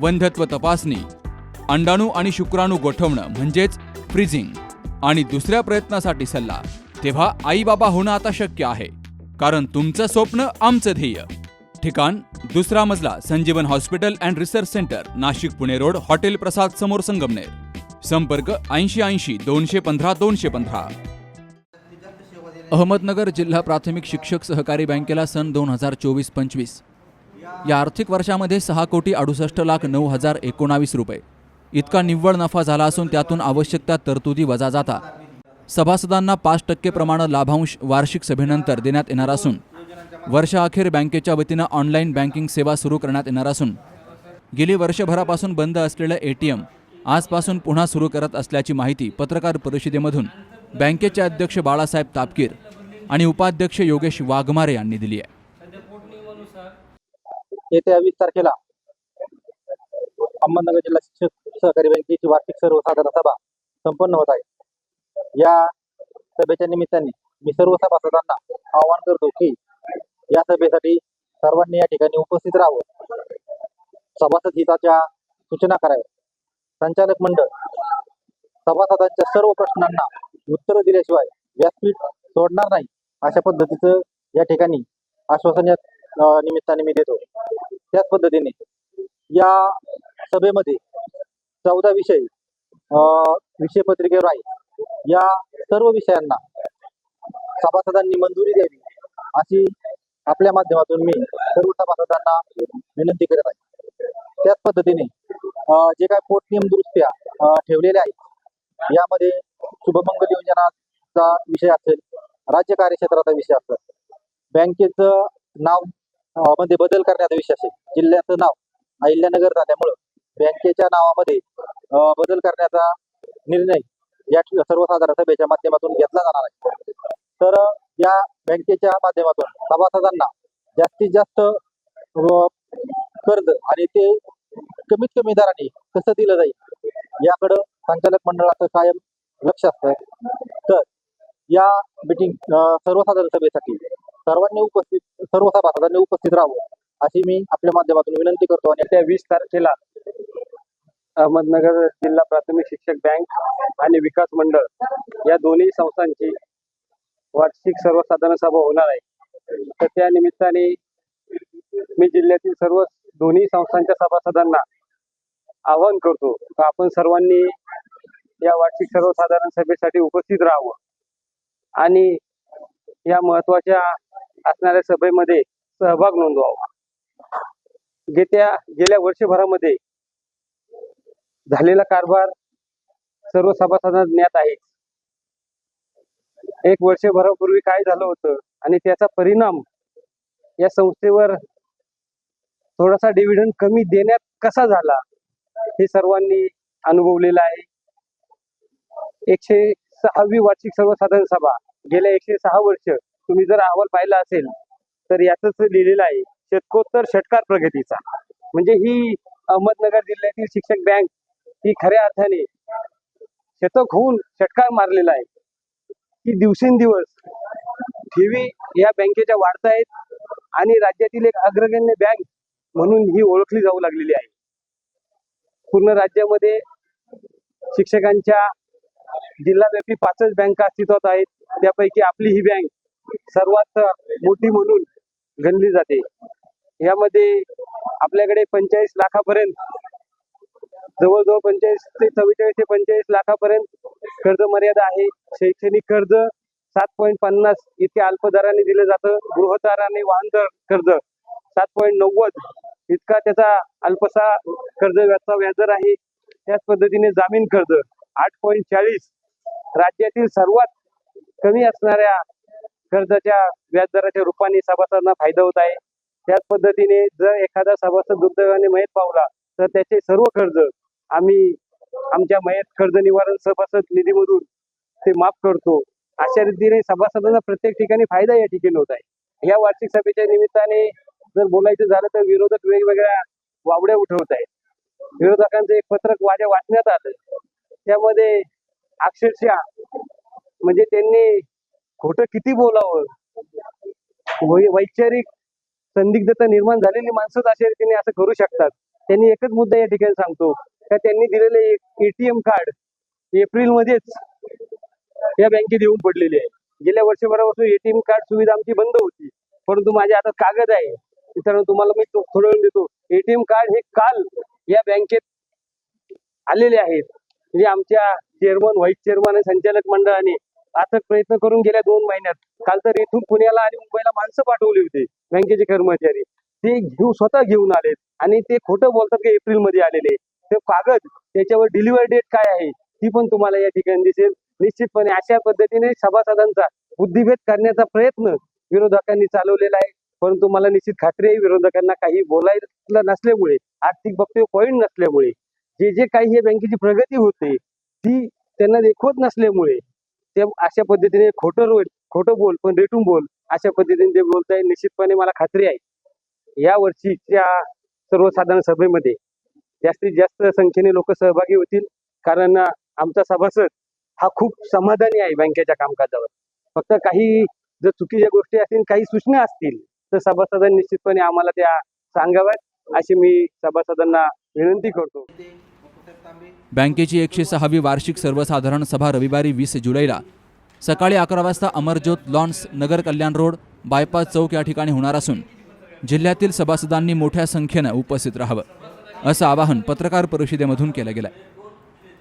वंध्यत्व तपासणी अंडाणू आणि शुक्राणू गोठवणं म्हणजेच फ्रीजिंग आणि दुसऱ्या प्रयत्नासाठी सल्ला तेव्हा आई बाबा होणं आता शक्य आहे कारण तुमचं स्वप्न आमचं ध्येय. ठिकाण दुसरा मजला Sanjeevan hospital and research centre Nashik Pune road hotel Prasad समोर संगमनेर. संपर्क ऐंशी ऐंशी दोनशे पंधरा दोनशे पंधरा. अहमदनगर जिल्हा प्राथमिक शिक्षक सहकारी बँकेला सन दोन हजार चोवीस पंचवीस. या आर्थिक वर्षामध्ये सहा कोटी अडुसष्ट लाख नऊ हजार एकोणावीस रुपये. इतका निव्वळ नफा झाला असून त्यातून आवश्यक त्या तरतुदी वजा जाता. सभासदांना पाच टक्के प्रमाण लाभांश वार्षिक सभेनंतर देण्यात येणार असून वर्षाअखेर बँकेच्या वतीनं ऑनलाईन बँकिंग सेवा सुरू करण्यात येणार असून गेली वर्षभरापासून बंद असलेलं ए टी एम आजपासून पुन्हा सुरू करत असल्याची माहिती पत्रकार परिषदेमधून बँकेचे अध्यक्ष बाळासाहेब तापकीर आणि उपाध्यक्ष योगेश वाघमारे यांनी दिली आहे. येत्या वीस तारखेला अहमदनगर जिल्हा शिक्षक सहकारी बँकेची वार्षिक सर्वसाधारण सभा संपन्न होत आहे. या सभेच्या निमित्ताने मी सर्व सभासदांना आवाहन करतो की या सभेसाठी सर्वांनी या ठिकाणी उपस्थित राहावं. सभासद हिताच्या सूचना कराव्या संचालक मंडळ सभासदांच्या सर्व प्रश्नांना उत्तर दिल्याशिवाय व्यासपीठ सोडणार नाही अशा पद्धतीचं या ठिकाणी आश्वासन या निमित्ताने मी देतो. त्याच पद्धतीने या सभेमध्ये चौदा विषय अं, विषय पत्रिकेवर आहे या सर्व विषयांना सभासदांनी मंजुरी द्यावी अशी आपल्या माध्यमातून मी सर्व सभासदांना विनंती करत आहे. त्याच पद्धतीने जे काय पोटनियम दुरुस्त्या ठेवलेल्या आहेत यामध्ये शुभमंगल योजनाचा विषय असेल राज्य कार्यक्षेत्राचा विषय असेल बँकेचं नाव नावामध्ये बदल करण्याचा विषय आहे. जिल्ह्याचं नाव अहिल्यानगर झाल्यामुळं बँकेच्या नावामध्ये बदल करण्याचा निर्णय या सर्वसाधारण सभेच्या माध्यमातून घेतला जाणार आहे. तर या बँकेच्या माध्यमातून सभासदांना जास्तीत जास्त कर्ज आणि ते कमीत कमी दराने कसं दिलं जाईल याकडं संचालक मंडळाचं कायम लक्ष असतं. तर या मिटिंग सर्वसाधारण सभेसाठी सर्वांनी उपस्थित सर्व सभासदांनी उपस्थित राहावं अशी मी आपल्या माध्यमातून विनंती करतो. आणि त्या वीस तारखेला अहमदनगर जिल्हा प्राथमिक शिक्षक बँक आणि विकास मंडळ या दोन्ही संस्थांची वार्षिक सर्वसाधारण सभा होणार आहे. तर त्या निमित्ताने मी जिल्ह्यातील सर्व दोन्ही संस्थांच्या सभासदांना आवाहन करतो आपण सर्वांनी या वार्षिक सर्वसाधारण सभेसाठी उपस्थित राहावं. आणि या महत्त्वाच्या असणाऱ्या सभेमध्ये सहभाग नोंदवावा. गेल्या गेल्या वर्षभरामध्ये झालेला कारभार सर्व सभासदांना ज्ञात आहे. एक वर्षभरापूर्वी काय झालं होतं आणि त्याचा परिणाम या संस्थेवर थोडासा डिव्हिडंड कमी देण्यात कसा झाला हे सर्वांनी अनुभवलेलं आहे. एकशे सहावी वार्षिक सर्वसाधारण सभा गेल्या एकशे सहा वर्ष तुम्ही जर अहवाल पाहिला असेल तर यातच लिहिलेलं आहे शतकोत्तर षटकार प्रगतीचा. म्हणजे ही अहमदनगर जिल्ह्यातील शिक्षक बँक ही खऱ्या अर्थाने शतक होऊन षटकार मारलेला आहे. की दिवसेंदिवस ठेवी या बँकेच्या वाढत आहेत आणि राज्यातील एक अग्रगण्य बँक म्हणून ही ओळखली जाऊ लागलेली आहे. पूर्ण राज्यामध्ये शिक्षकांच्या जिल्हाव्यापी पाचच बँका अस्तित्वात आहेत. त्यापैकी आपली ही बँक सर्वात मोठी म्हणून गणली जाते. यामध्ये आपल्याकडे पंचेचाळीस लाखापर्यंत जवळजवळ पंचेचाळीस ते चव्वेचाळीस ते पंचेचाळीस लाखापर्यंत कर्ज मर्यादा आहे. शैक्षणिक कर्ज सात पॉईंट पन्नास इतक्या अल्प दराने दिलं जातं. गृहदाराने वाहन दर कर्ज सात पॉईंट नव्वद इतका त्याचा अल्पसा कर्ज व्याजचा व्याजदर आहे. त्याच पद्धतीने जामीन कर्ज आठ पॉईंट चाळीस राज्यातील सर्वात कमी असणाऱ्या कर्जाच्या व्याजदराच्या रूपाने सभासदांना फायदा होत आहे. त्याच पद्धतीने जर एखादा सभासद दुर्दैवाने मयत पावला तर त्याचे सर्व कर्ज आम्ही आमच्या मयत कर्ज निवारण सभासद निधीमधून ते माफ करतो. अशा रीतीने सभासदांना प्रत्येक ठिकाणी फायदा या ठिकाणी होत आहे. या वार्षिक सभेच्या निमित्ताने जर बोलायचं झालं तर विरोधक वेगवेगळ्या वावड्या उठवत आहेत. विरोधकांचं एक पत्रक माझ्या वाचण्यात आलं. त्यामध्ये अक्षरशः म्हणजे त्यांनी खोट किती बोलावं? वैचारिक संदिग्धता निर्माण झालेली माणसंच अशा रीतीने असं करू शकतात. त्यांनी एकच मुद्दा या ठिकाणी सांगतो का त्यांनी दिलेले एटीएम कार्ड एप्रिल मध्येच या बँकेत येऊन पडलेले आहे. गेल्या वर्षभरापासून एटीएम कार्ड सुविधा आमची बंद होती परंतु माझ्या हातात कागद आहे. मित्रांनो तुम्हाला मी थोडा वेळ देतो. एटीएम कार्ड हे काल या बँकेत आलेले आहेत. म्हणजे आमच्या चेअरमन व्हाईस चेअरमन आणि संचालक मंडळाने अथक प्रयत्न करून गेल्या दोन महिन्यात काल तर इथून पुण्याला आणि मुंबईला माणसं पाठवली होती बँकेचे कर्मचारी. ते घेऊ स्वतः घेऊन आलेत आणि ते खोटं बोलतात की एप्रिलमध्ये आलेले ते कागद त्याच्यावर डिलिव्हरी डेट काय आहे ती पण तुम्हाला या ठिकाणी दिसेल. निश्चितपणे अशा पद्धतीने सभासदांचा बुद्धिभेद करण्याचा प्रयत्न विरोधकांनी चालवलेला आहे. परंतु मला निश्चित खात्री आहे विरोधकांना काही बोलायला नसल्यामुळे आर्थिक बाबतीत पॉईंट नसल्यामुळे जे जे काही हे बँकेची प्रगती होते ती त्यांना देखवत नसल्यामुळे ते अशा पद्धतीने खोटं रोल खोटं बोल पण रेटून बोल अशा पद्धतीने ते बोलताय निश्चितपणे मला खात्री आहे. या वर्षीच्या सर्वसाधारण सभेमध्ये जास्तीत जास्त संख्येने लोक सहभागी होतील कारण आमचा सभासद हा खूप समाधानी आहे बँकेच्या कामकाजावर. फक्त काही जर चुकीच्या गोष्टी असतील काही सूचना असतील तर सभासदांनी निश्चितपणे आम्हाला त्या सांगाव्यात अशी मी सभासदांना विनंती करतो. बँकेची एकशे सहावी वार्षिक सर्वसाधारण सभा रविवारी वीस जुलैला. सकाळी अकरा वाजता Amarjyot lawns Nagar Kalyan road bypass चौक या ठिकाणी होणार असून जिल्ह्यातील सभासदांनी मोठ्या संख्येनं उपस्थित राहावं असं आवाहन पत्रकार परिषदेमधून केलं गेलं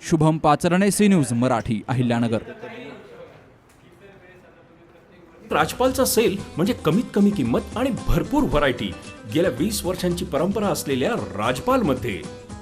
शुभम पाचरणे सी न्यूज मराठी अहिल्यानगर. राजपालचा सेल म्हणजे कमीत कमी किंमत आणि भरपूर व्हरायटी. गेल्या वीस वर्षांची परंपरा असलेल्या राजपालमध्ये